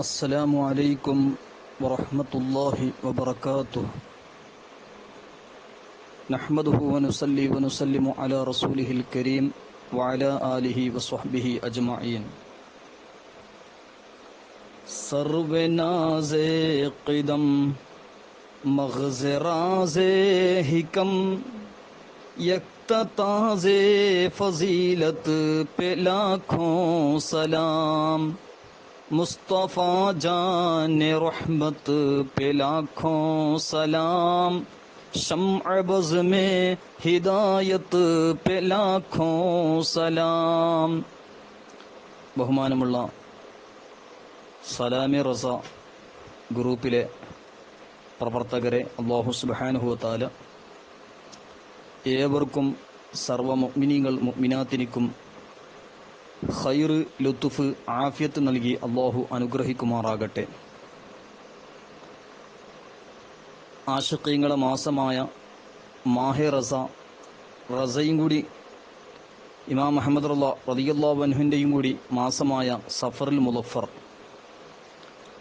السلام عليكم ورحمة الله وبركاته. نحمده ونصلي ونسلم على رسوله الكريم وعلى آله وصحبه أجمعين. سر ناز قدم مغز راز حکم یکتتاز فضیلت پہ لاکھوں سلام. मुस्तफ़ा जान रहमत पे लाखों सलाम शम्अ बज़ में हिदायत पे लाखों സലാം ബഹുമാനമുള്ള സലാമി റസ ഗ്രൂപ്പിലെ പ്രവർത്തകരെ അള്ളാഹു സുബാനുഹുത്താല ഏവർക്കും സർവ മുഅ്മിനീങ്ങൾ മുഅ്മിനാത്തിനിക്കും ഖൈറ് ലുത്തുഫ് ആഫിയത്ത് നൽകി അള്ളാഹു അനുഗ്രഹിക്കുമാറാകട്ടെ. ആശക്കീങ്ങളെ മാസമായ മാഹെ റസ റസയും കൂടി ഇമാം അഹമ്മദ് റല്ല റതിയല്ലാഹുവിന്റെയും കൂടി മാസമായ സഫറിൽ മുലഫർ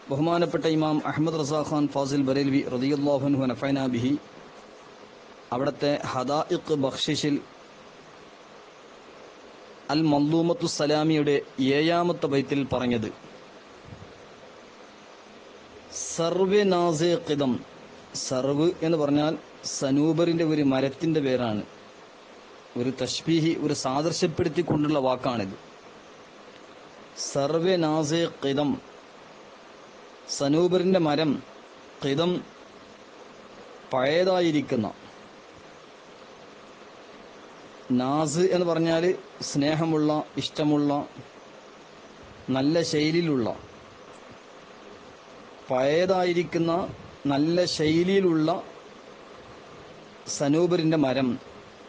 ബഹുമാനപ്പെട്ട ഇമാം അഹമ്മദ് റസാ ഖാൻ ഫാസിൽ ബരേൽവി റതിയല്ലാഹുൻഹു നഫൈന ബിഹി. അവിടുത്തെ ഹദാഇഖ് ബഖ്ഷിഷിൽ അൽ മല്ലൂമത്തു സലാമിയുടെ ഏഴാമത്തെ ബൈത്തിൽ പറഞ്ഞത് സർവ നാസെ ഖിദം സർവ് എന്ന് പറഞ്ഞാൽ സനൂബറിന്റെ ഒരു മരത്തിന്റെ പേരാണ്. ഒരു തഷ്ബീഹി ഒരു സാദൃശ്യപ്പെടുത്തിക്കൊണ്ടുള്ള വാക്കാണിത്. സർവ ഖിദം സനൂബറിന്റെ മരം കിതം പഴയതായിരിക്കുന്ന നാസ് എന്ന് പറഞ്ഞാൽ സ്നേഹമുള്ള ഇഷ്ടമുള്ള നല്ല ശൈലിയിലുള്ള പഴയതായിരിക്കുന്ന നല്ല ശൈലിയിലുള്ള സനൂബറിന്റെ മരം.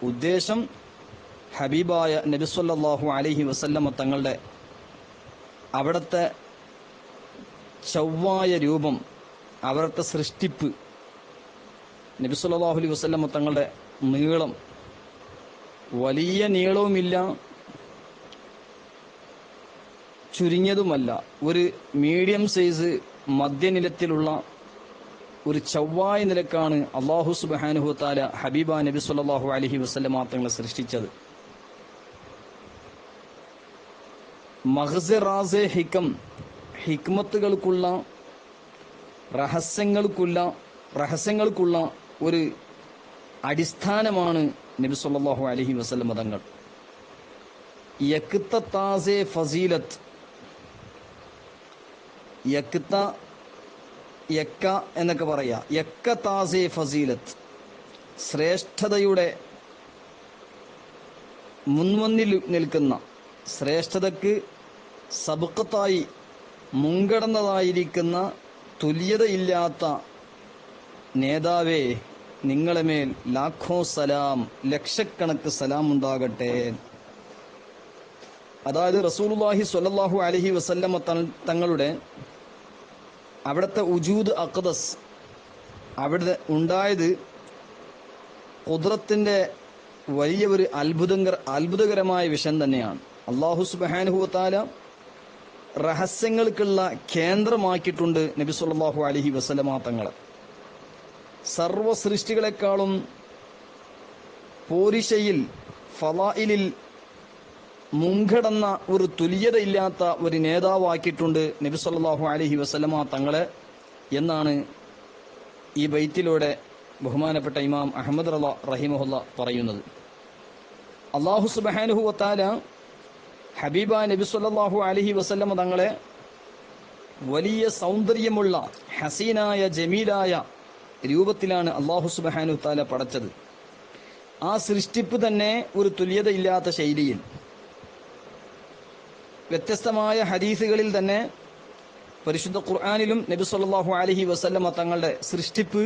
ഉദ്ദേശം ഹബീബായ നബിസ്വല്ലാഹു അലഹി വസല്ലമ തങ്ങളുടെ അവിടുത്തെ ചൊവ്വായ രൂപം അവിടുത്തെ സൃഷ്ടിപ്പ് നബിസ്വല്ലാഹു അലൈഹി വസല്ലമ തങ്ങളുടെ നീളം വലിയ നീളവുമില്ല. ചുരുങ്ങിയതുമല്ല. ഒരു മീഡിയം സൈസ് മധ്യനിലത്തിലുള്ള ഒരു ചൊവ്വായ നിലക്കാണ് അള്ളാഹു സുബാനുഹു താല ഹബീബ നബി സുല്ലാഹു അലഹി വസ്ലമ തങ്ങളെ സൃഷ്ടിച്ചത്. മഹ്സറാസെ ഹിക്കം ഹിക്മത്തുകൾക്കുള്ള രഹസ്യങ്ങൾക്കുള്ള രഹസ്യങ്ങൾക്കുള്ള ഒരു അടിസ്ഥാനമാണ് നബി അലഹി വസ്ലം മതങ്ങൾ. തങ്ങൾ യക്ത ഫസീലത്ത് യക്ത യക്ക എന്നൊക്കെ പറയാ. യക്ക ഫസീലത്ത് ശ്രേഷ്ഠതയുടെ മുൻവന്നിൽ നിൽക്കുന്ന ശ്രേഷ്ഠതക്ക് സബുക്കത്തായി മുൻകടന്നതായിരിക്കുന്ന തുല്യതയില്ലാത്ത നേതാവേ നിങ്ങളെ മേൽ ലാഖോ സലാം ലക്ഷക്കണക്ക് സലാം ഉണ്ടാകട്ടെ. അതായത് റസൂലുല്ലാഹി സ്വല്ലല്ലാഹു അലഹി വസല്ലം തങ്ങളുടെ അവിടുത്തെ ഉജൂദ് അഖദസ് അവിടെ ഉണ്ടായത് കുദ്രത്തിന്റെ വലിയ ഒരു അത്ഭുതകര അത്ഭുതകരമായ വിഷയം തന്നെയാണ്. അള്ളാഹു സുബാനുഹുത്താല രഹസ്യങ്ങൾക്കുള്ള കേന്ദ്രമാക്കിയിട്ടുണ്ട് നബി സല്ലല്ലാഹു അലഹി വസല്ലമ തങ്ങളെ. സർവ സൃഷ്ടികളെക്കാളും പോരിശയിൽ ഫലായിലിൽ മുൻകടന്ന ഒരു തുല്യതയില്ലാത്ത ഒരു നേതാവാക്കിയിട്ടുണ്ട് നബി സല്ലല്ലാഹു അലൈഹി വസല്ലമ തങ്ങളെ എന്നാണ് ഈ ബൈത്തിലൂടെ ബഹുമാനപ്പെട്ട ഇമാം അഹമ്മദ് റല റഹിമഹുല്ല പറയുന്നത്. അള്ളാഹു സുബാനുഹു വത്താല ഹബീബ നബി സല്ലല്ലാഹു അലഹി വസ്ലമ തങ്ങളെ വലിയ സൗന്ദര്യമുള്ള ഹസീനായ ജമീലായ രൂപത്തിലാണ് അള്ളാഹു സുബാനു താല പടച്ചത്. ആ സൃഷ്ടിപ്പ് തന്നെ ഒരു തുല്യതയില്ലാത്ത ശൈലിയിൽ. വ്യത്യസ്തമായ ഹദീസുകളിൽ തന്നെ പരിശുദ്ധ ഖുർആാനിലും നബി സല്ലാഹു അലഹി വസല്ലമ തങ്ങളുടെ സൃഷ്ടിപ്പ്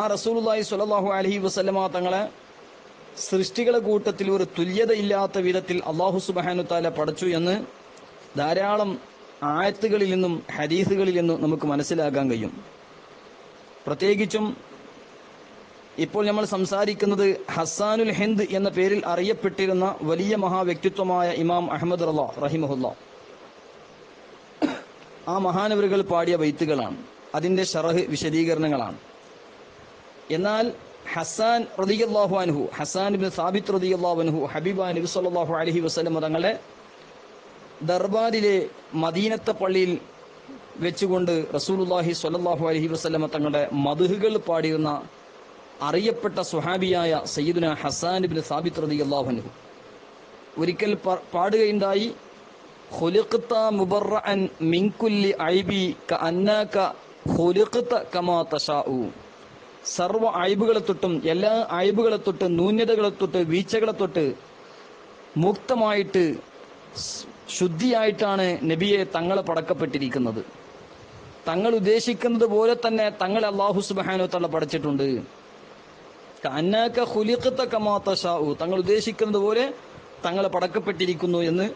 ആ റസൂലുല്ലാഹി സ്വല്ലല്ലാഹു അലഹി വസല്ലമ തങ്ങളെ സൃഷ്ടികളെ കൂട്ടത്തിൽ ഒരു തുല്യതയില്ലാത്ത വിധത്തിൽ അള്ളാഹു സുബാനു താല പടച്ചു എന്ന് ധാരാളം ആയത്തുകളിൽ നിന്നും ഹദീസുകളിൽ നിന്നും നമുക്ക് മനസ്സിലാക്കാൻ കഴിയും. പ്രത്യേകിച്ചും ഇപ്പോൾ നമ്മൾ സംസാരിക്കുന്നത് ഹസാനുൽ ഹിന്ദ് എന്ന പേരിൽ അറിയപ്പെട്ടിരുന്ന വലിയ മഹാവ്യക്തിത്വമായ ഇമാം അഹമ്മദ് റല്ല റഹിമഹുല്ല. ആ മഹാനവരുകൾ പാടിയ വൈത്തുകളാണ് അതിന്റെ ഷറഹ് വിശദീകരണങ്ങളാണ്. എന്നാൽ ഹസാൻ റതിയല്ലാഹു അൻഹു ഹസാൻ ബിൻ സാബിത്ത് റതിയല്ലാഹു അൻഹു ഹബീബ നബി സല്ലാഹു അലഹി വസല്ലം തങ്ങളെ ദർബാറിലെ മദീനത്തെ പള്ളിയിൽ വെച്ചുകൊണ്ട് റസൂലുള്ളാഹി സ്വല്ലല്ലാഹു അലഹി വസ്ലമ തങ്ങളുടെ മധുഹുകൾ പാടിയിരുന്ന അറിയപ്പെട്ട സുഹാബിയായ സയ്യിദുന ഹസാൻ ബിൻ സാബിത് റളിയല്ലാഹു അൻഹു. ഒരിക്കൽ പാടുകയുണ്ടായി ഖുലിഖ്ത മുബറഅൻ മിൻ കുല്ലി ഐബി അന്നാക ഖുലിഖ്ത കമാ തശാഉ. സർവ അയബുകളെ തൊട്ടും എല്ലാ അയബുകളെ തൊട്ട് ന്യൂനതകളെ തൊട്ട് വീഴ്ചകളെ തൊട്ട് മുക്തമായിട്ട് ശുദ്ധിയായിട്ടാണ് നബിയെ തങ്ങളെ പടക്കപ്പെട്ടിരിക്കുന്നത്. തങ്ങൾ ഉദ്ദേശിക്കുന്നത് പോലെ തന്നെ തങ്ങളെ അള്ളാഹു സുബാനോ തള്ള ഷാഉ തങ്ങൾ ഉദ്ദേശിക്കുന്നത് പോലെ തങ്ങളെ പടക്കപ്പെട്ടിരിക്കുന്നു എന്ന്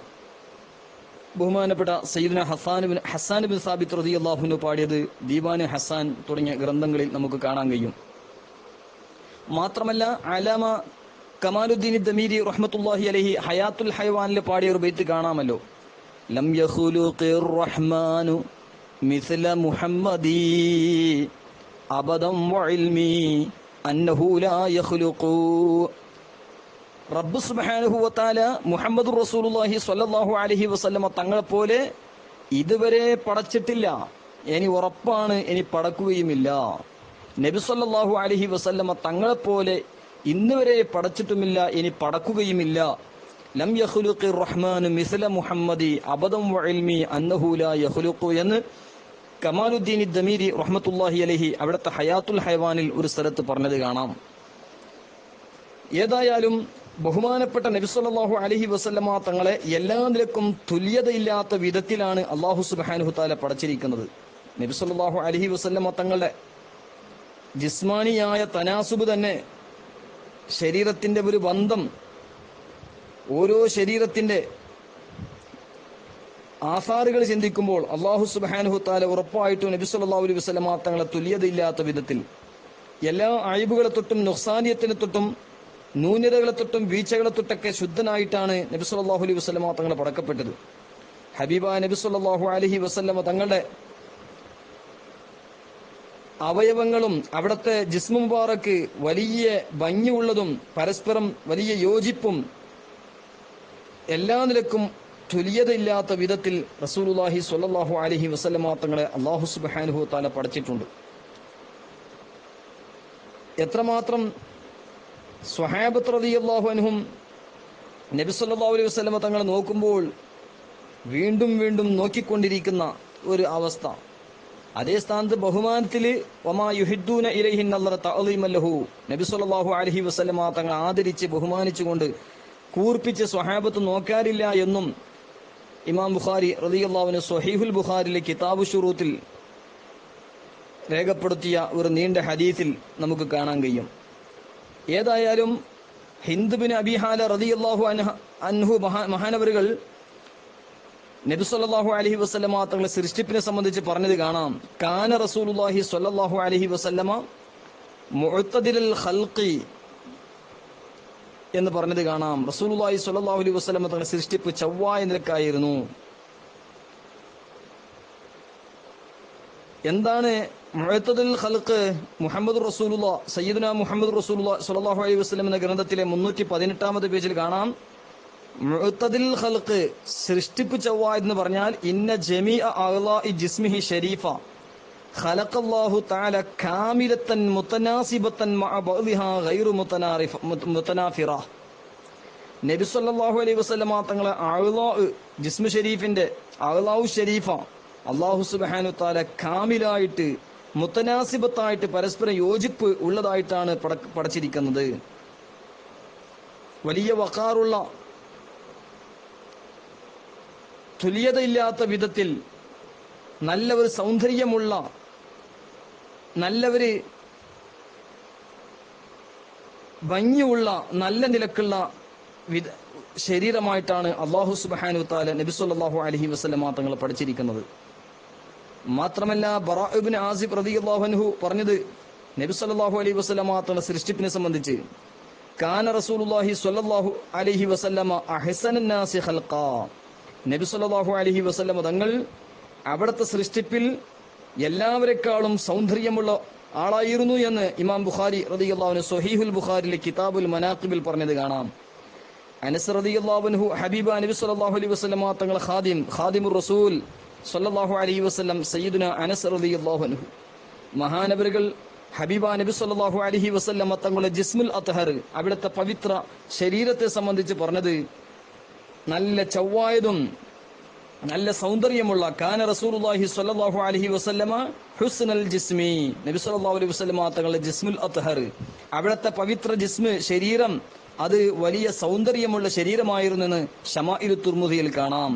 ബഹുമാനപ്പെട്ട Syedna Hassan bin Hassan bin Thabit റതി അള്ളാഹുനു പാടിയത് ദീവാന് ഹസാൻ തുടങ്ങിയ ഗ്രന്ഥങ്ങളിൽ നമുക്ക് കാണാൻ കഴിയും. മാത്രമല്ല അലാമ കമാലുദ്ദീൻ ദമീരി റഹ്മത്തുല്ലാഹി അലഹി ഹയാത്തുൽ ഹൈവാനിൽ പാടിയ ഒരു ബൈത്ത് കാണാമല്ലോ. ലം യഹുലു റഹ്മാനു മിസ്ല മുഹമ്മദി അബദം വഇൽമി അന്നഹു ലാ يخلق റബ്ബ് സുബ്ഹാനഹു വതആല മുഹമ്മദ് റസൂലുല്ലാഹി സ്വല്ലല്ലാഹു അലൈഹി തങ്ങളെ പോലെ ഇതുവരെ പടച്ചിട്ടില്ല. ഇനി ഉറപ്പാണ് ഇനി പടക്കുകയുമില്ല. നബി സല്ലാഹു അലൈഹി വസല്ലമ തങ്ങളെ പോലെ ഇന്ന് വരെ പടച്ചിട്ടുമില്ല ഇനി പടക്കുകയുമില്ല. ലം യഹ്ലുഖി റഹ്മാനു മിസ്ല മുഹമ്മദി അബദം വഇൽമി അന്നഹു ലാ യഖ്ലുഖു എന്ന് കമാലുദ്ദീൻ ദമീരി റഹ്മത്തുള്ളാഹി അലഹി അവിടുത്തെ ഹയാത്തുൽ ഹൈവാനിൽ ഒരു സ്ഥലത്ത് പറഞ്ഞത് കാണാം. ഏതായാലും ബഹുമാനപ്പെട്ട നബി സല്ലല്ലാഹു അലൈഹി വസല്ലമ തങ്ങളെ എല്ലാ നിലക്കും തുല്യതയില്ലാത്ത വിധത്തിലാണ് അള്ളാഹു സുബ്ഹാനഹു താല പടച്ചിരിക്കുന്നത്. നബി സല്ലല്ലാഹു അലൈഹി വസല്ലമ തങ്ങളുടെ ജിസ്മാനിയായ തനാസുബ് തന്നെ ശരീരത്തിന്റെ ഒരു ബന്ധം ഓരോ ശരീരത്തിന്റെ ആസാറുകൾ ചിന്തിക്കുമ്പോൾ അള്ളാഹു സുബ്ഹാനഹു താല ഉറപ്പായിട്ടും നബി സല്ലല്ലാഹു അലൈഹി വസല്ലമ തങ്ങളെ തുല്യതയില്ലാത്ത വിധത്തിൽ എല്ലാ അഴിബുകളെ തൊട്ടും നുഹ്സാനിയത്തിനെ തൊട്ടും ന്യൂനതകളെ തൊട്ടും വീഴ്ചകളെ തൊട്ടൊക്കെ ശുദ്ധനായിട്ടാണ് നബി സല്ലല്ലാഹു അലൈഹി വസല്ലമ തങ്ങളെ പടക്കപ്പെട്ടത്. ഹബീബ നബി സല്ലല്ലാഹു അലൈഹി വസല്ലമ തങ്ങളുടെ അവയവങ്ങളും അവിടുത്തെ ജിസ്മു മുബാറക്ക് വലിയ ഭംഗിയുള്ളതും പരസ്പരം വലിയ യോജിപ്പും എല്ലാ നിലക്കും തുല്യതയില്ലാത്ത വിധത്തിൽ റസൂലുള്ളാഹി സ്വല്ലാഹു അലഹി വസല്ലമ തങ്ങളെ അള്ളാഹു സുബാനുഹു താല പഠിച്ചിട്ടുണ്ട്. എത്രമാത്രം സ്വഹാബത്ത് അള്ളാഹു അനുഹും നബി സല്ലാ അലൈഹി വസ്ലമ തങ്ങളെ നോക്കുമ്പോൾ വീണ്ടും വീണ്ടും നോക്കിക്കൊണ്ടിരിക്കുന്ന ഒരു അവസ്ഥ. അതേ സ്ഥാനത്ത് ബഹുമാനത്തിൽ ഒമാ യുഹിദ്ദൂന ഇലൈഹിൻ അല്ലറ തഅലീമല്ലഹു നബി സല്ലല്ലാഹു അലൈഹി വസല്ലമ തങ്ങൾ ആദരിച്ച് ബഹുമാനിച്ചുകൊണ്ട് കൂർപ്പിച്ച് സ്വഹാബത്ത് നോക്കാറില്ല എന്നും ഇമാം ബുഖാരി റളിയല്ലാഹുവിന് സ്വഹീഹുൽ ബുഖാരിലെ കിതാബ് ഷുറൂത്തിൽ രേഖപ്പെടുത്തിയ ഒരു നീണ്ട ഹദീസിൽ നമുക്ക് കാണാൻ കഴിയും. ഏതായാലും ഹിന്ദുബിൻ അബിഹാല റളിയല്ലാഹു അൻഹ അൻഹു മഹാ- മഹാനവറുകൾ നബി സല്ലല്ലാഹു അലൈഹി വസല്ലമ തങ്ങളെ സൃഷ്ടിപ്പിനെ സംബന്ധിച്ച് പറഞ്ഞത് കാണാം. കാന സ്വല്ലല്ലാഹു അലൈഹി മുഅ്തദിലൽ ഖൽഖി എന്ന് പറഞ്ഞത് കാണാം. റസൂലുള്ളാഹി സ്വല്ലല്ലാഹു അലൈഹി വസല്ലം തങ്ങളുടെ സൃഷ്ടിപ്പ് ചൊവ്വായ നിലക്കായിരുന്നു. എന്താണ് മുഴത്തതിൽ ഖൽഖ്? മുഹമ്മദ് റസൂലുള്ള സയ്യിദുന മുഹമ്മദ് റസൂലുള്ള സ്വല്ലല്ലാഹു അലൈഹി വസ്ലം എന്ന ഗ്രന്ഥത്തിലെ മുന്നൂറ്റി പതിനെട്ടാമത് പേജിൽ കാണാം. മുഅത്തദിൽ ഖൽഖ് സൃഷ്ടിപ്പ് ചൊവ്വ എന്ന് പറഞ്ഞാൽ ഇന്ന ജമീഅ ഇ ജിസ്മിഹി ഷരീഫ. ഖലഖല്ലാഹു തആല കാമിലത്തൻ മഅ ഗൈറു നബി സല്ലല്ലാഹു അലൈഹി വസല്ലമ തങ്ങളെ ജിസ്മു ഷരീഫിന്റെ അഅ്ലാഉ ഷരീഫ അല്ലാഹു സുബ്ഹാനഹു തആല കാമിലായിട്ട് മുത്തനാസിബത്തായിട്ട് പരസ്പര യോജിപ്പ് ഉള്ളതായിട്ടാണ് പടച്ചിരിക്കുന്നത്. വലിയ വക്കാറുള്ള തുല്യതയില്ലാത്ത വിധത്തിൽ നല്ല ഒരു സൗന്ദര്യമുള്ള നല്ല ഒരു ഭംഗിയുള്ള നല്ല നിലക്കുള്ള വിധ ശരീരമായിട്ടാണ് അള്ളാഹു സുബാനു താല നബി അലഹി വസല്ലമ തങ്ങൾ പഠിച്ചിരിക്കുന്നത്. മാത്രമല്ല ബറാബിൻ ആസിഫ് റതി അൻഹു പറഞ്ഞത് നബി സല്ലല്ലാഹു അലൈഹി വസല്ലമ തങ്ങളുടെ സൃഷ്ടിപ്പിനെ സംബന്ധിച്ച്. കാന റസൂലുള്ളാഹി സ്വല്ലല്ലാഹു അലൈഹി വസല്ലമ അഹ്സനൻ നാസി ഖൽഖാ. നബി സല്ലല്ലാഹു അലൈഹി വസല്ലമ തങ്ങൾ അവിടുത്തെ സൃഷ്ടിപ്പിൽ എല്ലാവരെക്കാളും സൗന്ദര്യമുള്ള ആളായിരുന്നു എന്ന് ഇമാം ബുഖാരി റതിയുള്ള സൊഹീഹുൽ ബുഖാരിലെ കിതാബുൽ മനാഖിബിൽ പറഞ്ഞത് കാണാം. അനസ് റളിയല്ലാഹുൻഹു ഹബീബ നബി സല്ലല്ലാഹു അലൈഹി വസല്ലം തങ്ങൾ ഖാദിം ഖാദിമുർ റസൂൽ സല്ലല്ലാഹു അലൈഹി വസല്ലം സയ്യിദുന അനസ് റളിയല്ലാഹുൻഹു മഹാനബരുകൾ ഹബീബ നബി സല്ലല്ലാഹു അലൈഹി വസല്ലം തങ്ങളുടെ ജിസ്മുൽ അത്ഹർ അവിടുത്തെ പവിത്ര ശരീരത്തെ സംബന്ധിച്ച് പറഞ്ഞത് നല്ല ചൊവ്വായതും നല്ല സൗന്ദര്യമുള്ള കാന റസൂലുള്ളാഹി സ്വല്ലല്ലാഹു അലൈഹി വസല്ലമ ഹുസ്നൽ ജിസ്മി. നബി സല്ലല്ലാഹു അലൈഹി വസല്ലമ തങ്ങളുടെ ജിസ്മുൽ അത്ഹർ. അവിടുത്തെ പവിത്ര ജിസ്മ് ശരീരം അത് വലിയ സൗന്ദര്യമുള്ള ശരീരമായിരുന്നെന്ന് ഷമാഇലു തുർമുദിയിൽ കാണാം.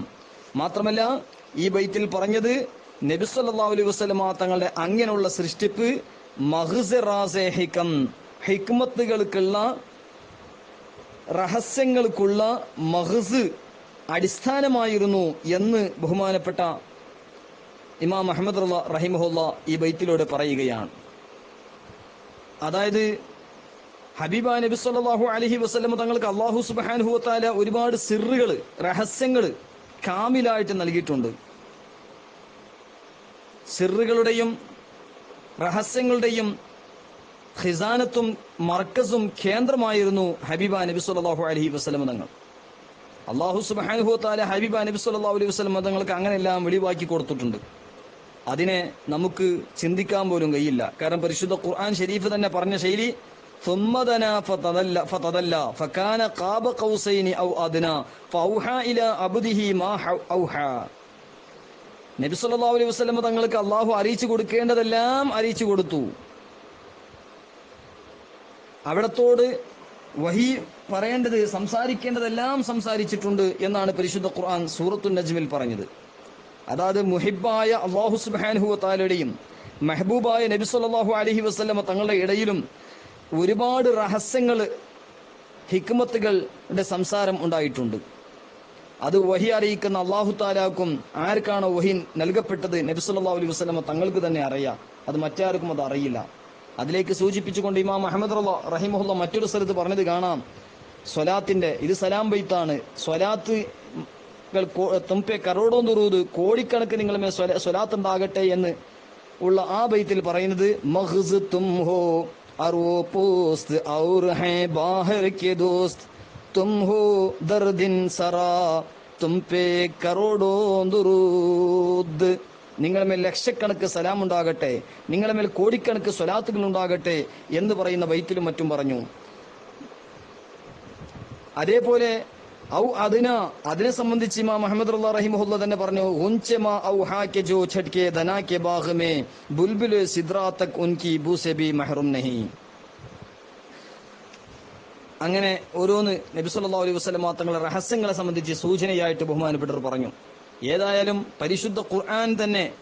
മാത്രമല്ല ഈ ബൈത്തിൽ പറഞ്ഞത് നബി സല്ലല്ലാഹു അലൈഹി വസല്ലമ തങ്ങളുടെ അങ്ങനെയുള്ള സൃഷ്ടിപ്പ് ഹിക്കം ഹിക്മത്തുകൾക്കുള്ള രഹസ്യങ്ങൾക്കുള്ള മഹ്സ് അടിസ്ഥാനമായിരുന്നു എന്ന് ബഹുമാനപ്പെട്ട ഇമാം അഹമ്മദ് റഹിമഹുല്ല ഈ ബൈത്തിലൂടെ പറയുകയാണ്. അതായത് ഹബീബ നബി സല്ലാഹു അലഹി വസല്ലം തങ്ങൾക്ക് അള്ളാഹു സുബ്ഹാനഹു വതആല ഒരുപാട് സിറുകൾ രഹസ്യങ്ങൾ കാമിലായിട്ട് നൽകിയിട്ടുണ്ട്. സിറുകളുടെയും രഹസ്യങ്ങളുടെയും ഖിസാനത്തും മർക്കസും കേന്ദ്രമായിരുന്നു ഹബീബ നബി സല്ലാഹു അലഹി വസല്ലം തങ്ങൾ. അള്ളാഹു സുബാനുഭവത്താല ഹബീബ് നബി സല്ലാ അലൈഹി വസ്ലം മതങ്ങൾക്ക് അങ്ങനെയെല്ലാം വെളിവാക്കി കൊടുത്തിട്ടുണ്ട്. അതിനെ നമുക്ക് ചിന്തിക്കാൻ പോലും കഴിയില്ല. കാരണം പരിശുദ്ധ ഖുർആൻ ഷരീഫ് തന്നെ പറഞ്ഞ ശൈലി നബി സല്ലല്ലാഹു അലൈഹി വസല്ലം തങ്ങൾക്ക് അള്ളാഹു അറിയിച്ചു കൊടുക്കേണ്ടതെല്ലാം അറിയിച്ചു കൊടുത്തു. അവിടത്തോട് വഹി പറയേണ്ടത് സംസാരിക്കേണ്ടതെല്ലാം സംസാരിച്ചിട്ടുണ്ട് എന്നാണ് പരിശുദ്ധ ഖുർആൻ സൂറത്തു നജ്മിൽ പറഞ്ഞത്. അതായത് മുഹിബായ അള്ളാഹു വതആലയുടെയും മെഹബൂബായ നബി സല്ലല്ലാഹു അലഹി വസ്ലമ തങ്ങളുടെ ഇടയിലും ഒരുപാട് രഹസ്യങ്ങൾ ഹിക്മത്തുകളുടെ സംസാരം ഉണ്ടായിട്ടുണ്ട്. അത് വഹി അറിയിക്കുന്ന അള്ളാഹു താലാക്കും ആർക്കാണോ വഹി നൽകപ്പെട്ടത് നബി സല്ലല്ലാഹു അലൈഹി വസ്ലമ തങ്ങൾക്ക് തന്നെ അറിയാം. അത് മറ്റാർക്കും അത് അറിയില്ല. അതിലേക്ക് സൂചിപ്പിച്ചുകൊണ്ട് ഇമാം അഹമ്മദ് റഹിമുല്ല മറ്റൊരു സ്ഥലത്ത് പറഞ്ഞത് കാണാം. സ്വലാത്തിന്റെ ഇത് സലാം ബൈത്താണ്. സ്വലാത്ത് തുമ്പെ കറോടോ തുറൂത് കോടിക്കണക്കിന് നിങ്ങളുമേ സ്വലാത്ത് ഉണ്ടാകട്ടെ എന്ന് ഉള്ള ആ ബൈത്തിൽ പറയുന്നത് മഹ്സ് തും ഹോ അറോ പോസ്ത് ഔർ ഹേ ബാഹർ ദോസ്ത് തും ഹോ ദർദിൻ സറാ തും പേ കറോടോ ദുറൂദ് നിങ്ങളുമേൽ ലക്ഷക്കണക്ക് സലാം ഉണ്ടാകട്ടെ നിങ്ങളുമേൽ കോടിക്കണക്ക് സ്വലാത്തുകൾ ഉണ്ടാകട്ടെ എന്ന് പറയുന്ന ബൈത്തിലും മറ്റും പറഞ്ഞു. അതേപോലെ ഔ അതിന അതിനെ സംബന്ധിച്ച് ഇമാ മുഹമ്മദ് റഹിമുല്ല തന്നെ പറഞ്ഞു ഉൻചെമാ ഔ ഹാക്കെ ജോ ഛട്കെ ധനാക്കെ bag may bulbul Sidra Tak ഉൻകി ബൂസെ B മഹറും നഹി. അങ്ങനെ ഓരോന്ന് നബി സല്ലല്ലാഹു അലൈഹി വസല്ലം തങ്ങളുടെ രഹസ്യങ്ങളെ സംബന്ധിച്ച് സൂചനയായിട്ട് ബഹുമാനപ്പെട്ടവർ പറഞ്ഞു. ഏതായാലും പരിശുദ്ധ ഖുർആൻ തന്നെ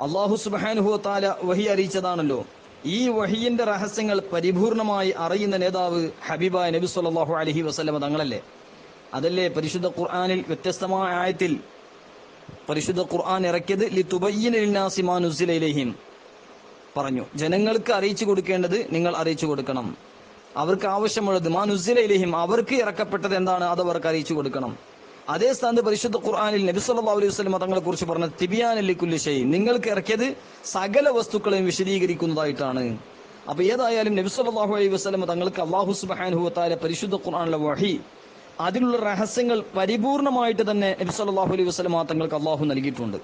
അള്ളാഹു സുബാനുഹു താല വഹി അറിയിച്ചതാണല്ലോ. ഈ വഹിയിന്റെ രഹസ്യങ്ങൾ പരിപൂർണമായി അറിയുന്ന നേതാവ് ഹബീബ നബി സല്ലല്ലാഹു അലഹി വസല്ലം തങ്ങളല്ലേ? അതല്ലേ പരിശുദ്ധ ഖുർആാനിൽ വ്യത്യസ്തമായ ആയത്തിൽ പരിശുദ്ധ ഖുർആൻ ഇറക്കിയത്? ലിതുബയ്യിന ലിന്നാസി മാ നുസില ഇലൈഹിം. പറഞ്ഞു ജനങ്ങൾക്ക് അറിയിച്ചു കൊടുക്കേണ്ടത് നിങ്ങൾ അറിയിച്ചു കൊടുക്കണം. അവർക്ക് ആവശ്യമുള്ളത് മാ നുസില ഇലൈഹിം അവർക്ക് ഇറക്കപ്പെട്ടത് എന്താണ്? അത് അവർക്ക് അറിയിച്ചു കൊടുക്കണം. അതേ സ്ഥാനത്ത് പരിശുദ്ധ ഖുർആാനിൽ നബി സല്ലല്ലാഹു അലൈഹി വസ്ലം തങ്ങളെ കുറിച്ച് പറഞ്ഞ തിബിയാനല്ലി കുല്ലി ഷൈ നിങ്ങൾക്ക് ഇറക്കിയത് സകല വസ്തുക്കളെയും വിശദീകരിക്കുന്നതായിട്ടാണ്. അപ്പൊ ഏതായാലും നബി സല്ലല്ലാഹു അലൈഹി വസ്ലം തങ്ങൾക്ക് അള്ളാഹു സുബ്ഹാനഹു വതആല പരിശുദ്ധ ഖുർആനിലെ വഹി അതിലുള്ള രഹസ്യങ്ങൾ പരിപൂർണമായിട്ട് തന്നെ നബി സല്ലല്ലാഹു അലൈഹി വസ്ലം തങ്ങൾക്ക് അള്ളാഹു നൽകിയിട്ടുണ്ട്.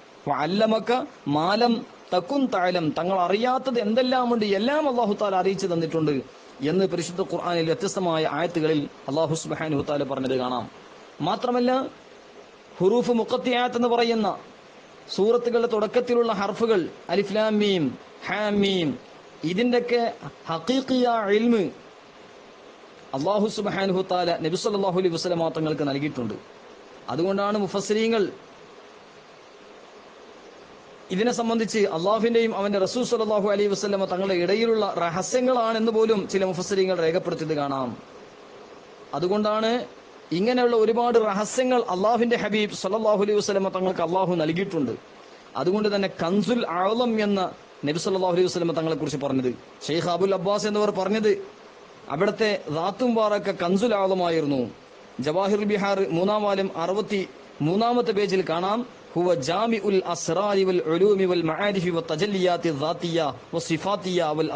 അല്ലമക്ക മാലം തക്കും താലം തങ്ങൾ അറിയാത്തത് എന്തെല്ലാമുണ്ട് എല്ലാം അള്ളാഹു താല അറിയിച്ചു തന്നിട്ടുണ്ട് എന്ന് പരിശുദ്ധ ഖുർആാനിൽ വ്യത്യസ്തമായ ആയത്തുകളിൽ അള്ളാഹു സുബ്ഹാനഹു വതആല പറഞ്ഞത് കാണാം. മാത്രമല്ല ഹുറൂഫ് മുക്കത്തിയാത്ത് എന്ന് പറയുന്ന സൂറത്തുകളുടെ തുടക്കത്തിലുള്ള ഹർഫുകൾ അലിഫ്ലാമീം ഹാമീം ഇതിന്റെയൊക്കെ ഹക്കീഖിയ ഇൽമ് അള്ളാഹു സുബ്ഹാനഹു താല നബി സല്ലല്ലാഹു അലൈഹി വസല്ലം തങ്ങൾക്ക് നൽകിയിട്ടുണ്ട്. അതുകൊണ്ടാണ് മുഫസ്രീങ്ങൾ ഇതിനെ സംബന്ധിച്ച് അള്ളാഹുവിന്റെയും അവന്റെ റസൂൽ സലാഹു അലൈഹി വസല്ലമ തങ്ങളുടെ ഇടയിലുള്ള രഹസ്യങ്ങളാണെന്ന് പോലും ചില മുഫസ്രീങ്ങൾ രേഖപ്പെടുത്തിയത് കാണാം. അതുകൊണ്ടാണ് ഇങ്ങനെയുള്ള ഒരുപാട് രഹസ്യങ്ങൾ അള്ളാഹുവിന്റെ ഹബീബ് സല്ലാഹു അലൈഹി വസ്ലമ തങ്ങൾക്ക് അള്ളാഹു നൽകിയിട്ടുണ്ട്. അതുകൊണ്ട് തന്നെ കൻസുൽ ആളം എന്ന നബി സല്ലാഹു അലൈഹി വസ്ലമ തങ്ങളെ കുറിച്ച് പറഞ്ഞത്. ഷെയ്ഖ് അബുൽ അബ്ബാസ് എന്നിവർ പറഞ്ഞത് അവിടുത്തെ റാത്തും വാറൊക്കെ കൻസുൽ ആളമായിരുന്നു ജവാഹിർ ബിഹാർ മൂന്നാം വാലം അറുപത്തി മൂന്നാമത്തെ പേജിൽ കാണാം. ഹുവ ജാമിഉൽ അസ്റാരി വൽ ഉലൂമി വൽ മആരിഫി വൽ വൽ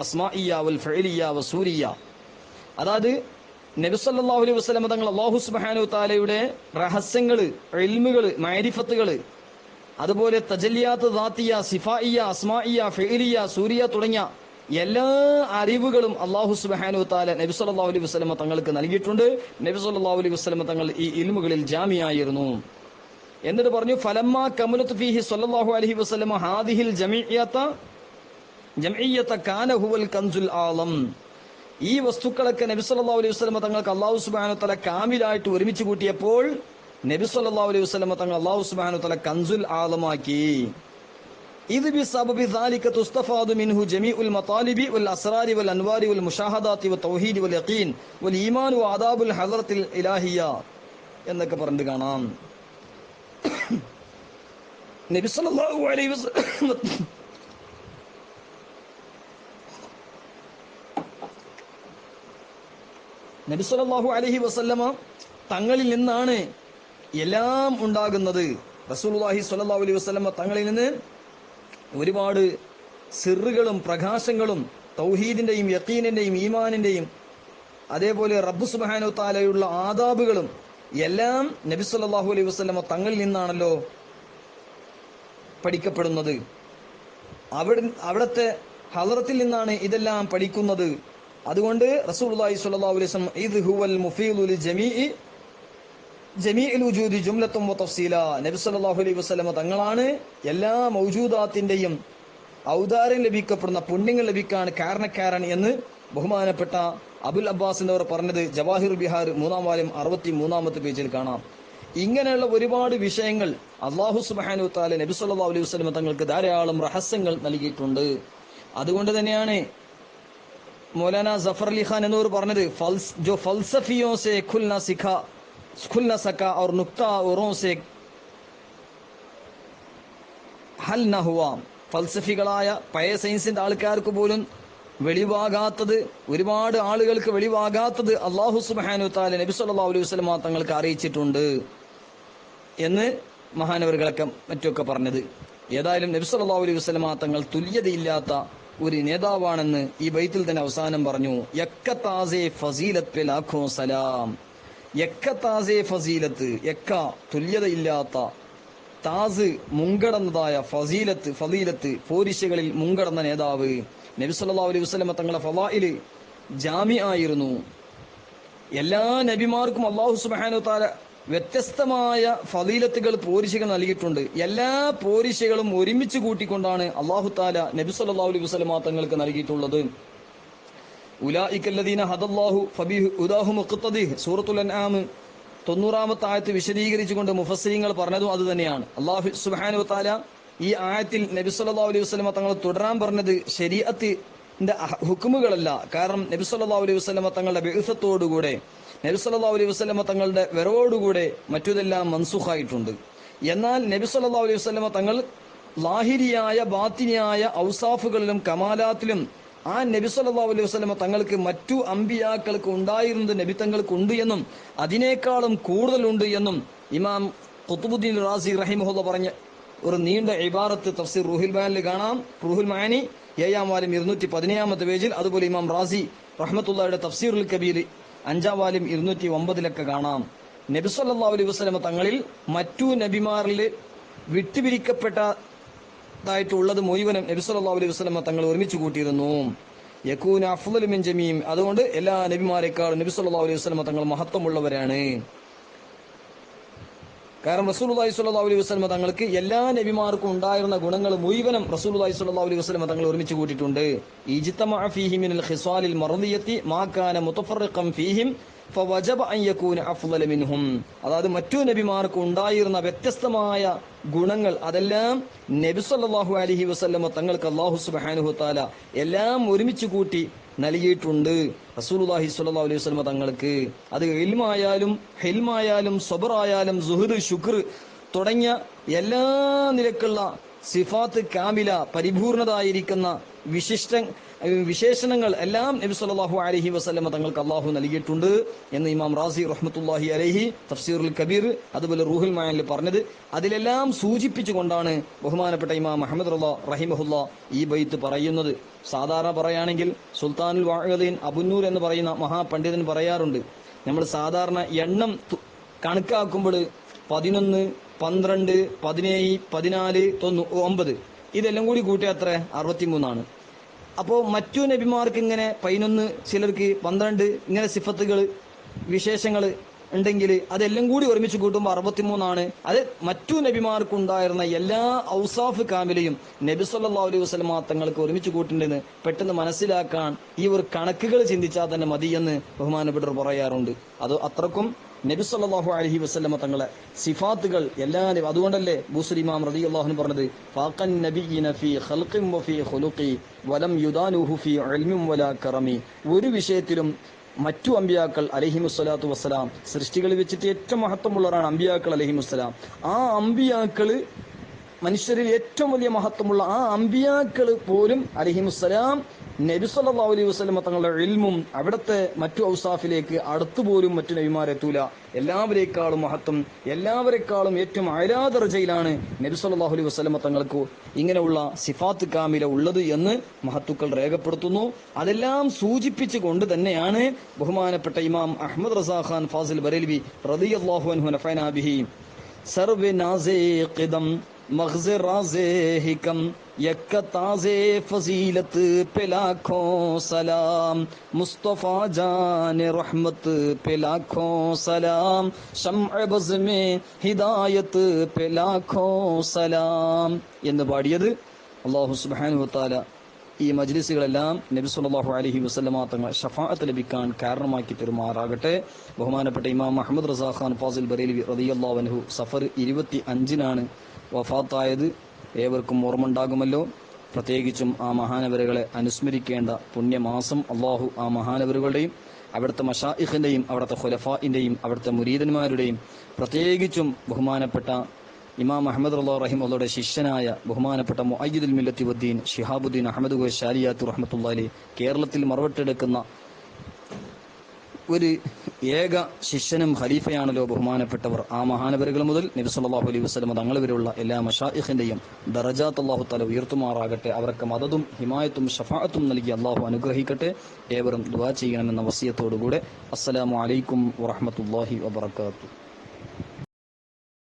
വസൂരിയ അതായത് നബി സല്ലല്ലാഹു അലൈഹി വസല്ലം തങ്ങൾ അള്ളാഹു സുബാനു താലയുടെ രഹസ്യങ്ങൾ എൽമുകൾ മഅരിഫത്തുകൾ അതുപോലെ തജല്യാത്ത് ദാത്തിയ സിഫായിയ അസ്മായിയ ഫെയിലിയ സൂര്യ തുടങ്ങിയ എല്ലാ അറിവുകളും അള്ളാഹു സുബാനു താല നബി സല്ലല്ലാഹു അലൈഹി വസല്ലം തങ്ങൾക്ക് നൽകിയിട്ടുണ്ട്. നബി സല്ലല്ലാഹു അലൈഹി വസല്ലം തങ്ങൾ ഈ ഇൽമുകളിൽ ജാമിയായിരുന്നു. എന്നിട്ട് പറഞ്ഞു ഫലമ്മ കമുലത്ത് ഫിഹി സല്ലല്ലാഹു അലഹി വസ്ലമ ഹാദിഹിൽ ജമിയത്ത ജമിയത്ത കാനഹുൽ കൻസുൽ ആലം. ഈ വസ്തുക്കളൊക്കെ നബി സല്ലല്ലാഹു അലൈഹി വസല്ലം തങ്ങൾക്ക് അള്ളാഹു സുബ്ഹാനഹു തആല കാമിലായിട്ട് ഒരുമിച്ച് കൂട്ടിയപ്പോൾ നബി സല്ലല്ലാഹു അലൈഹി വസല്ലം തങ്ങൾ അള്ളാഹു സുബ്ഹാനഹു തആല കൻസുൽ ആലമാക്കി ഇത് ബിസബബി ذلك تستفاد منه جميع المطالب والاسرار والانوار والمشاهدات والتوحيد واليقين والايمان وآداب الحضرة الالهيه എന്നൊക്കെ പറഞ്ഞിട്ട് കാണാം നബി സല്ലല്ലാഹു അലൈഹി വസല്ലം നബി അലഹി വസല്ലമ തങ്ങളിൽ നിന്നാണ് എല്ലാം ഉണ്ടാകുന്നത്. റസൂലുള്ളാഹി സ്വല്ലാ അലൈഹി വസല്ലമ തങ്ങളിൽ നിന്ന് ഒരുപാട് സിറുകളും പ്രകാശങ്ങളും തൗഹീദിന്റെയും യക്കീനിന്റെയും ഈമാനിന്റെയും അതേപോലെ റബ്ബു സുബ്ഹാനഹു താലയുള്ള ആദാബുകളും എല്ലാം നബി സല്ലല്ലാഹു അലൈഹി വസല്ലമ തങ്ങളിൽ നിന്നാണല്ലോ പഠിക്കപ്പെടുന്നത്. അവിടെ അവിടുത്തെ ഹലറത്തിൽ നിന്നാണ് ഇതെല്ലാം പഠിക്കുന്നത്. അതുകൊണ്ട് ഇത് ഹുവൽ മുഫീലുൽ നബി അലൈഹി തങ്ങളാണ് എല്ലാ മൗജൂദാത്തിന്റെയും ഔദാര്യം ലഭിക്കപ്പെടുന്ന പുണ്യങ്ങൾ ലഭിക്കാൻ കാരണക്കാരൻ എന്ന് ബഹുമാനപ്പെട്ട അബുൽ അബ്ബാസ് എന്നവർ പറഞ്ഞത് ജവാഹിർ ബിഹാർ മൂന്നാം വാല്യം അറുപത്തി മൂന്നാമത്തെ പേജിൽ കാണാം. ഇങ്ങനെയുള്ള ഒരുപാട് വിഷയങ്ങൾ അള്ളാഹു സുബാനു താല നബി അലൈഹി വസല്ലമ തങ്ങൾക്ക് ധാരാളം രഹസ്യങ്ങൾ നൽകിയിട്ടുണ്ട്. അതുകൊണ്ട് തന്നെയാണ് മൗലാന ജഫർ അലി ഖാൻ എന്നവർ പറഞ്ഞത് ഫൽസ് ജോ ഫൽസഫിയോ സെ ഖുൽന സിഖ ഖുൽന സക്ക ഔർ നുക്ത ഉറോ സെ ഹൽ നഹുവാം ഫൽസഫികളായ പഴയ സയൻസിന്റെ ആൾക്കാർക്ക് പോലും വെളിവാകാത്തത് ഒരുപാട് ആളുകൾക്ക് വെളിവാകാത്തത് അള്ളാഹു സുബാനു താല നബി സല്ലാ അലൈഹി വസ്ലമ തങ്ങൾക്ക് അറിയിച്ചിട്ടുണ്ട് എന്ന് മഹാനവറുകളൊക്കെ മറ്റൊക്കെ പറഞ്ഞത്. ഏതായാലും നബി സല്ലാ അലൈഹി വസ്ലമ തങ്ങൾ തുല്യതയില്ലാത്ത ഒരു നേതാവാണെന്ന് ഈ ബൈത്തിൽ തന്നെ അവസാനം പറഞ്ഞു. യക്കത്താസെ സലാം. യക്ക തുല്യതയില്ലാത്ത താസ് മുങ്കടന്നതായ ഫസീലത്ത് ഫസീലത്ത് പോരിശകളിൽ മുങ്കടന്ന നേതാവ്. നബി സല്ലല്ലാഹു അലൈഹി വസ്ലമ തങ്ങളെ ഫലായിൽ ജാമി ആയിരുന്നു എല്ലാ നബിമാർക്കും അള്ളാഹു സുബ്ഹാനഹു തആല വ്യത്യസ്തമായ ഫലീലത്തുകൾ പോരിശകൾ നൽകിയിട്ടുണ്ട്. എല്ലാ പോരിശകളും ഒരുമിച്ച് കൂട്ടിക്കൊണ്ടാണ് അള്ളാഹു താല നബി സല്ലല്ലാഹു അലൈഹി വസല്ലമ തങ്ങൾക്ക് നൽകിയിട്ടുള്ളത്. ഉലാഇക്കല്ലദീന ഹദല്ലാഹു ഫബി ഉദാഹു മുഖത്തദിഹ് സൂറത്തുൽ അൻആം. തൊണ്ണൂറാമത്തെ ആയത്ത് വിശദീകരിച്ചുകൊണ്ട് മുഫസ്സിരിങ്ങൾ പറഞ്ഞതും അത് തന്നെയാണ്. അള്ളാഹു സുബ്ഹാനഹു താല ഈ ആയത്തിൽ നബി സല്ലല്ലാഹു അലൈഹി വസ്ലമ തങ്ങൾ തുടരാൻ പറഞ്ഞത് ശരീഅത്തിന്റെ ഹുക്കുമുകളല്ല കാരണം നബി സല്ലല്ലാഹു അലൈഹി വസ്ലമ തങ്ങളുടെ ബിഅസത്തോടുകൂടെ നബി സല്ലല്ലാഹു അലൈഹി വസല്ലമ തങ്ങളുടെ വരവോടുകൂടെ മറ്റതെല്ലാം മൻസുഖായിട്ടുണ്ട്. എന്നാൽ നബി സല്ലല്ലാഹു അലൈഹി വസല്ലമ തങ്ങൾ ലാഹിരിയായ ബാത്തിനിയായ ഔസാഫുകളിലും കമാലാത്തിലും ആ നബി സല്ലല്ലാഹു അലൈഹി വസല്ലമ തങ്ങൾക്ക് മറ്റു അമ്പിയാക്കൾക്ക് ഉണ്ടായിരുന്നത് നബി തങ്ങൾക്ക് ഉണ്ട് എന്നും അതിനേക്കാളും കൂടുതലുണ്ട് എന്നും ഇമാം ഖുത്ബുദ്ദീൻ റാസി റഹിമഹുല്ല പറഞ്ഞ ഒരു നീണ്ട ഇബാറത്ത് തഫ്സീർ റുഹുൽ ബാനിൽ കാണാം. റൂഹുൽ മാനി ഏഴാം വാരം ഇരുന്നൂറ്റി പതിനേഴാമത്തെ പേജിൽ അതുപോലെ ഇമാം റാസി റഹ്മത്തുള്ളയുടെ തഫ്സീറുൽ കബീർ അഞ്ചാം വാല്യം ഇരുന്നൂറ്റി ഒമ്പതിലൊക്കെ കാണാം. നബി സല്ലല്ലാഹു അലൈഹി വസല്ലമ തങ്ങളിൽ മറ്റു നബിമാരിൽ വിട്ടുപിരിക്കപ്പെട്ടതായിട്ടുള്ളത് മുഴുവനും നബി സല്ലല്ലാഹു അലൈഹി വസ്ലമ തങ്ങൾ ഒരുമിച്ച് കൂട്ടിയിരുന്നു. യക്കൂൻ അഫ്ലുൽ മിൻ ജമീം. അതുകൊണ്ട് എല്ലാ നബിമാരെക്കാളും നബി സല്ലല്ലാഹു അലൈഹി വസ്ലമ തങ്ങൾ മഹത്വമുള്ളവരാണ്. കാരണം റസൂലുള്ളാഹി സ്വല്ലല്ലാഹു അലൈഹി വസ്ലമ തങ്ങൾക്ക് എല്ലാ നബിമാർക്കും ഉണ്ടായിരുന്ന ഗുണങ്ങൾ മുഴുവനും റസൂലുള്ളാഹി സ്വല്ലല്ലാഹു അലൈഹി വസ്ലമ തങ്ങൾ ഒരുമിച്ച് കൂട്ടിയിട്ടുണ്ട്. മിനൽ ഖിസാലിൽ മർദിയത്തി ഫവജബ അൻ യകൂന മിൻഹും. അതായത് മറ്റു നബിമാർക്ക് ഉണ്ടായിരുന്ന വ്യത്യസ്തമായ ഗുണങ്ങൾ അതെല്ലാം നബി സല്ലല്ലാഹു അലൈഹി വസല്ലം തങ്ങൾക്ക് അല്ലാഹു സുബ്ഹാനഹു തആല എല്ലാം ഒരുമിച്ച് കൂട്ടി നൽകിയിട്ടുണ്ട്. റസൂലുള്ളാഹി സ്വല്ലല്ലാഹു അലൈഹി വസല്ലം തങ്ങൾക്ക് അത് ഇൽമായാലും ഹിൽമായാലും സബറായാലും സുഹൃദ് ശുക്ർ തുടങ്ങിയ എല്ലാ നിലക്കുള്ള സിഫാത്ത് കാമില പരിപൂർണതായിരിക്കുന്ന വിശിഷ്ട വിശേഷണങ്ങൾ എല്ലാം നബി സല്ലാഹു അലഹി വസ്ലമ തങ്ങൾക്ക് അള്ളാഹു നൽകിയിട്ടുണ്ട് എന്ന് ഇമാം റാസി റഹ്മത്തുല്ലാഹി അലൈഹി തഫ്സീറുൽ കബീർ അതുപോലെ റൂഹുൽ മായനിൽ പറഞ്ഞത്. അതിലെല്ലാം സൂചിപ്പിച്ചുകൊണ്ടാണ് ബഹുമാനപ്പെട്ട ഇമാം അഹമ്മദ് റല്ലാ റഹിമഹുല്ല ഈ ബൈത്ത് പറയുന്നത്. സാധാരണ പറയുകയാണെങ്കിൽ സുൽത്താനുൽ വാഹദീൻ അബുന്നൂർ എന്ന് പറയുന്ന മഹാപണ്ഡിതൻ പറയാറുണ്ട്. നമ്മൾ സാധാരണ എണ്ണം കണക്കാക്കുമ്പോൾ പതിനൊന്ന് പന്ത്രണ്ട് പതിനേഴ് പതിനാല് തൊണ്ണൂ ഒമ്പത്. ഇതെല്ലാം കൂടി കൂട്ടിയ അത്ര അറുപത്തിമൂന്നാണ്. അപ്പോൾ മറ്റു നബിമാർക്ക് ഇങ്ങനെ പതിനൊന്ന് ചിലർക്ക് പന്ത്രണ്ട് ഇങ്ങനെ സിഫത്തുകൾ വിശേഷങ്ങൾ ഉണ്ടെങ്കിൽ അതെല്ലാം കൂടി ഒരുമിച്ച് കൂട്ടുമ്പോൾ അറുപത്തിമൂന്നാണ്. അത് മറ്റു നബിമാർക്കുണ്ടായിരുന്ന എല്ലാ ഔസാഫ് കാമിലയും നബി സല്ലാ അലൈഹി വസല്ലമ തങ്ങൾക്ക് ഒരുമിച്ച് കൂട്ടുണ്ടെന്ന് പെട്ടെന്ന് മനസ്സിലാക്കാൻ ഈ ഒരു കണക്കുകൾ ചിന്തിച്ചാൽ തന്നെ മതിയെന്ന് ബഹുമാനപ്പെട്ടവർ പറയാറുണ്ട്. അത് അത്രക്കും നബി സല്ലല്ലാഹു അലൈഹി വസല്ലമ തങ്ങളെ സിഫാത്തുകൾ എല്ലാ അതുകൊണ്ടല്ലേ ബൂസുലിമാം റതി റളിയല്ലാഹു പറഞ്ഞത് ഫാഖൻ നബിയ്യിന ഫീ ഖൽഖിൻ വഫീ ഖുലുഖി വലം യുദാനുഹു ഫീ ഇൽമിം വലാ കറമി. ഒരു വിഷയത്തിലും മറ്റു അമ്പിയാക്കൾ അലഹിമുസ്സലാത്തു വസ്സലാം സൃഷ്ടികളിൽ വെച്ചിട്ട് ഏറ്റവും മഹത്വമുള്ളവരാണ് അമ്പിയാക്കൾ അലഹിമുസ്സലാം ആ അമ്പിയാക്കൾ മനുഷ്യരിൽ ഏറ്റവും വലിയ മഹത്വമുള്ള ആ അമ്പിയാക്കൾ പോലും അലഹിമുസ്സലാം നബി സല്ലല്ലാഹു അലൈഹി വസല്ലമ തങ്ങളുടെ ഇൽമും അവിടുത്തെ മറ്റു ഔസാഫിലേക്ക് അടുത്തുപോലും മറ്റു നബിമാരെത്തൂല. എല്ലാവരേക്കാളും മഹത്വം എല്ലാവരെക്കാളും ഏറ്റവും അയലാദർജയിലാണ് സല്ലല്ലാഹു അലൈഹി വസല്ലമ തങ്ങൾക്ക് ഇങ്ങനെയുള്ള സിഫാത്ത് കാമില ഉള്ളത് എന്ന് മഹത്തുക്കൾ രേഖപ്പെടുത്തുന്നു. അതെല്ലാം സൂചിപ്പിച്ചു കൊണ്ട് തന്നെയാണ് ബഹുമാനപ്പെട്ട ഇമാം അഹമ്മദ് റസാ ഖാൻ ഫാസിൽ ബരേൽവി റളിയല്ലാഹു അൻഹു നഫഅനാ ബിഹി. സർവ നാസേ ഖിദം മഹ്സിറാസേഹിക്കം യക്ക താസേ ഫസീലത്ത് പെലാഖോ സലാം. മുസ്തഫ ജാന് റഹ്മത്ത് പെലാഖോ സലാം. ഷംഅബസ്മേ ഹിദായത്ത് പെലാഖോ സലാം. എന്ന് പാടിയത് അള്ളാഹു സുബാനു താല ഈ മജ്ലിസുകളെല്ലാം നബി സുല്ലാഹു അലഹി വസ്ലമാ തങ്ങൾ ഷഫാഅത്ത് ലഭിക്കാൻ കാരണമാക്കി തെരുമാറാകട്ടെ. ബഹുമാനപ്പെട്ട ഇമാം അഹമ്മദ് റസാഖാൻ ഫാസിൽ ബറേലി റതിയല്ലാ വൻഹു സഫർ ഇരുപത്തി അഞ്ചിനാണ് വഫാത്തായത് ഏവർക്കും ഓർമ്മുണ്ടാകുമല്ലോ പ്രത്യേകിച്ചും ആ മഹാനവരുകളെ അനുസ്മരിക്കേണ്ട പുണ്യമാസം അള്ളാഹു ആ മഹാനവരുകളുടെയും അവിടുത്തെ മഷാഇഖിന്റെയും അവിടുത്തെ ഖുലഫാഇന്റെയും അവിടുത്തെ മുരീദന്മാരുടെയും പ്രത്യേകിച്ചും ബഹുമാനപ്പെട്ട ഇമാം അഹമ്മദ് അള്ളാഹു റഹിം അള്ളയുടെ ശിഷ്യനായ ബഹുമാനപ്പെട്ട മുഅയ്യിദുൽ മില്ലത്തി വദ്ദീൻ ഷിഹാബുദ്ദീൻ അഹമ്മദ് ഗോയ് ഷാലിയാത്തു റഹ്മത്തുള്ളാലി കേരളത്തിൽ മറവട്ടെടുക്കുന്ന ഒരു ഏക ശിഷ്യനും ഖലീഫയാണല്ലോ ബഹുമാനപ്പെട്ടവർ. ആ മഹാനവരുകൾ മുതൽ നബി സല്ലല്ലാഹു അലൈഹി വസല്ലം തങ്ങൾ വരെയുള്ള എല്ലാ മഷായിഖിന്റെയും ദറജാത്ത് അള്ളാഹു തല ഉയർത്തുമാറാകട്ടെ. അവർക്ക് മതതും ഹിമായത്തും ഷഫാഅത്തും നൽകി അള്ളാഹു അനുഗ്രഹിക്കട്ടെ. ഏവരും ദുവാ ചെയ്യണമെന്ന വസിയത്തോടുകൂടെ അസ്സലാമു അലൈക്കും വറഹ്മത്തുള്ളാഹി വബറകാതുഹു.